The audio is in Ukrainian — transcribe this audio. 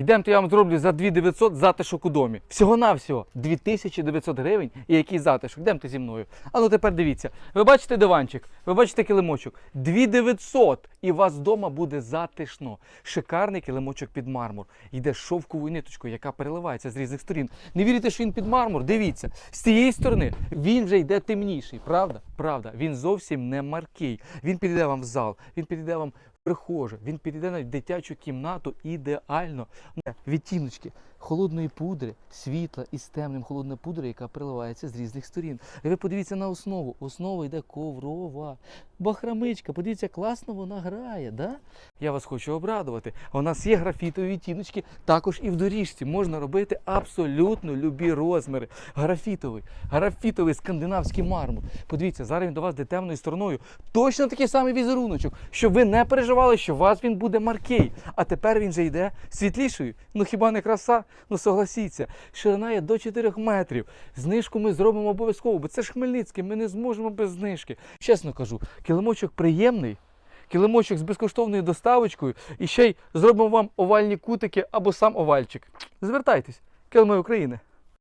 Йдемте, я вам зроблю за 2900 затишок у домі. Всього-навсього 2900 гривень і який затишок. Йдемте зі мною. А ну тепер дивіться. Ви бачите диванчик, ви бачите килимочок. 2900 і у вас вдома буде затишно. Шикарний килимочок під мармур. Йде шовковою ниточкою, яка переливається з різних сторін. Не вірите, що він під мармур? Дивіться. З цієї сторони він вже йде темніший. Правда? Правда. Він зовсім не маркий. Він підійде вам в зал, він підійде вам в прихожу, він підійде в дитячу кімнату ідеально. Відтіночки холодної пудри, світла із темним холодної пудри, яка переливається з різних сторін. І ви подивіться на основу. Основа йде коврова. Бахрамичка, подивіться, класно вона грає, да? Я вас хочу обрадувати. У нас є графітові відтіночки, також і в доріжці можна робити абсолютно любі розміри. Графітовий, графітовий скандинавський мармур. Подивіться, зараз він до вас йде темною стороною. Точно такий самий візеруночок, щоб ви не переживали, що у вас він буде маркий. А тепер він же йде світлішою. Ну хіба не краса? Ну согласіться, ширина є до 4 метрів. Знижку ми зробимо обов'язково, бо це ж Хмельницький, ми не зможемо без знижки. Чесно кажу, килимочок приємний. Килимочок з безкоштовною доставочкою і ще й зробимо вам овальні кутики або сам овальчик. Звертайтесь, килими України.